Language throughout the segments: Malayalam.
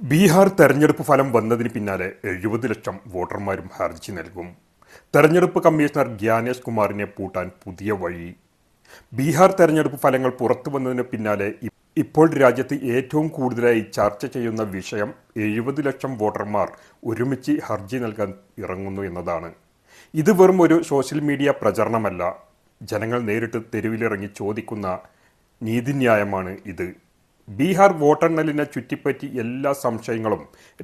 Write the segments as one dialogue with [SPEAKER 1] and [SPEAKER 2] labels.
[SPEAKER 1] ബീഹാർ തെരഞ്ഞെടുപ്പ് ഫലം വന്നതിന് പിന്നാലെ എഴുപത് ലക്ഷം വോട്ടർമാരും ഹർജി നൽകും. തെരഞ്ഞെടുപ്പ് കമ്മീഷണർ ഗ്യാനേഷ് കുമാറിനെ പൂട്ടാൻ പുതിയ വഴി. ബീഹാർ തെരഞ്ഞെടുപ്പ് ഫലങ്ങൾ പുറത്തു വന്നതിന് പിന്നാലെ ഇപ്പോൾ രാജ്യത്ത് ഏറ്റവും കൂടുതലായി ചർച്ച ചെയ്യുന്ന വിഷയം എഴുപത് ലക്ഷം വോട്ടർമാർ ഒരുമിച്ച് ഹർജി നൽകാൻ ഇറങ്ങുന്നു എന്നതാണ്. ഇത് വെറും ഒരു സോഷ്യൽ മീഡിയ പ്രചരണമല്ല. ജനങ്ങൾ നേരിട്ട് തെരുവിലിറങ്ങി ചോദിക്കുന്ന നീതിന്യായമാണ് ഇത്. ബീഹാർ വോട്ടെണ്ണലിനെ ചുറ്റിപ്പറ്റി എല്ലാ സംശയങ്ങളും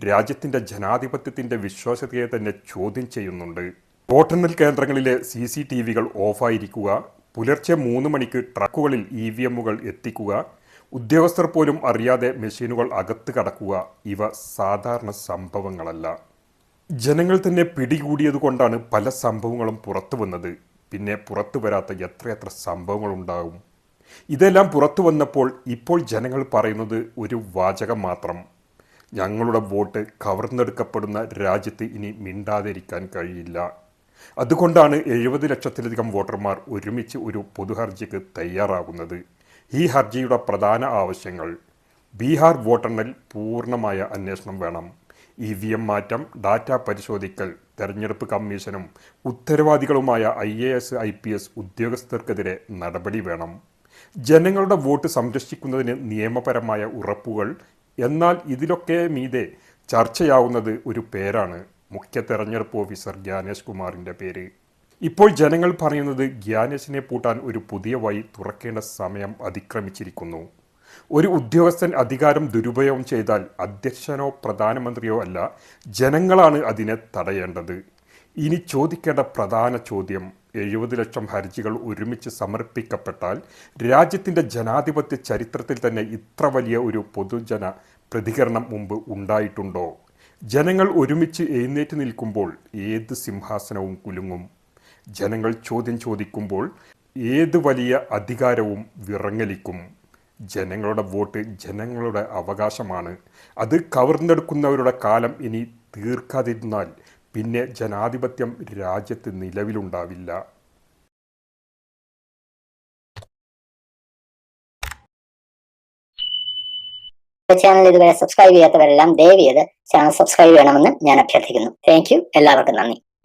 [SPEAKER 1] രാജ്യത്തിന്റെ ജനാധിപത്യത്തിന്റെ വിശ്വാസ്യതയെ തന്നെ ചോദ്യം ചെയ്യുന്നുണ്ട്. വോട്ടെണ്ണൽ കേന്ദ്രങ്ങളിലെ സി സി ടി വികൾ ഓഫായിരിക്കുക പുലർച്ചെ മൂന്ന് മണിക്ക് ട്രക്കുകളിൽ ഇ വി എമ്മുകൾ എത്തിക്കുക ഉദ്യോഗസ്ഥർ പോലും അറിയാതെ മെഷീനുകൾ അകത്ത് കടക്കുക ഇവ സാധാരണ സംഭവങ്ങളല്ല. ജനങ്ങൾ തന്നെ പിടികൂടിയതുകൊണ്ടാണ് പല സംഭവങ്ങളും പുറത്തു വന്നത്. പിന്നെ പുറത്തു വരാത്ത എത്രയെത്ര സംഭവങ്ങളുണ്ടാകും ഇതെല്ലാം പുറത്തു വന്നപ്പോൾ ഇപ്പോൾ ജനങ്ങൾ പറയുന്നത് ഒരു വാചകം മാത്രം. ഞങ്ങളുടെ വോട്ട് കവർന്നെടുക്കപ്പെടുന്ന രാജ്യത്ത് ഇനി മിണ്ടാതിരിക്കാൻ കഴിയില്ല. അതുകൊണ്ടാണ് എഴുപത് ലക്ഷത്തിലധികം വോട്ടർമാർ ഒരുമിച്ച് ഒരു പൊതുഹർജിക്ക് തയ്യാറാകുന്നത്. ഈ ഹർജിയുടെ പ്രധാന ആവശ്യങ്ങൾ. ബീഹാർ വോട്ടെണ്ണൽ പൂർണമായ അന്വേഷണം വേണം. ഇ വി എം മാറ്റം ഡാറ്റ പരിശോധിക്കൽ തെരഞ്ഞെടുപ്പ് കമ്മീഷനും ഉത്തരവാദികളുമായ I A S I P S ഉദ്യോഗസ്ഥർക്കെതിരെ നടപടി വേണം. ജനങ്ങളുടെ വോട്ട് സംരക്ഷിക്കുന്നതിന് നിയമപരമായ ഉറപ്പുകൾ എന്നാൽ ഇതിലൊക്കെ മീതെ ചർച്ചയാവുന്നത് ഒരു പേരാണ്. മുഖ്യ തെരഞ്ഞെടുപ്പ് ഓഫീസർ ഗ്യാനേഷ് കുമാറിന്റെ പേര്. ഇപ്പോൾ ജനങ്ങൾ പറയുന്നത് ഗ്യാനേഷിനെ പൂട്ടാൻ ഒരു പുതിയ വഴി തുറക്കേണ്ട സമയം അതിക്രമിച്ചിരിക്കുന്നു. ഒരു ഉദ്യോഗസ്ഥൻ അധികാരം ദുരുപയോഗം ചെയ്താൽ അധ്യക്ഷനോ പ്രധാനമന്ത്രിയോ അല്ല ജനങ്ങളാണ് അതിനെ തടയേണ്ടത്. ഇനി ചോദിക്കേണ്ട പ്രധാന ചോദ്യം എഴുപത് ലക്ഷം ഹർജികൾ ഒരുമിച്ച് സമർപ്പിക്കപ്പെട്ടാൽ രാജ്യത്തിന്റെ ജനാധിപത്യ ചരിത്രത്തിൽ തന്നെ ഇത്ര വലിയ ഒരു പൊതുജന പ്രതികരണം മുമ്പ് ഉണ്ടായിട്ടുണ്ടോ? ജനങ്ങൾ ഒരുമിച്ച് എഴുന്നേറ്റ് നിൽക്കുമ്പോൾ ഏത് സിംഹാസനവും കുലുങ്ങും. ജനങ്ങൾ ചോദ്യം ചോദിക്കുമ്പോൾ ഏത് വലിയ അധികാരവും വിറങ്ങലിക്കും. ജനങ്ങളുടെ വോട്ട് ജനങ്ങളുടെ അവകാശമാണ്. അത് കവർന്നെടുക്കുന്നവരുടെ കാലം ഇനി തീർക്കാതിരുന്നാൽ പിന്നെ ജനാധിപത്യം രാജ്യത്ത് നിലവിലുണ്ടാവില്ല.
[SPEAKER 2] ചാനൽ ഇതുവരെ സബ്സ്ക്രൈബ് ചെയ്യാത്തവരെല്ലാം ദയവ് ചെയ്ത് ചാനൽ സബ്സ്ക്രൈബ് ചെയ്യണമെന്ന് ഞാൻ അഭ്യർത്ഥിക്കുന്നു. താങ്ക് എല്ലാവർക്കും നന്ദി.